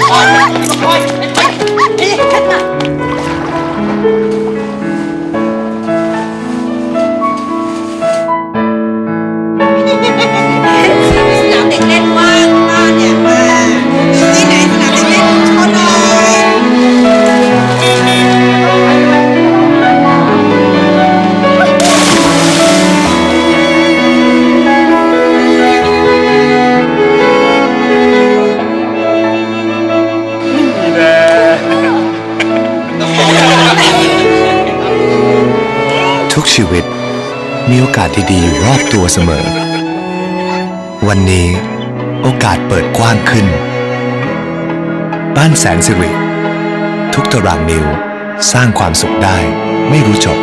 Come on, come on. ทุกชีวิต มีโอกาสดีๆอยู่รอบตัวเสมอ วันนี้โอกาสเปิดกว้างขึ้น บ้านแสนสิริ ทุกตารางนิ้วสร้างความสุขได้ไม่รู้จบ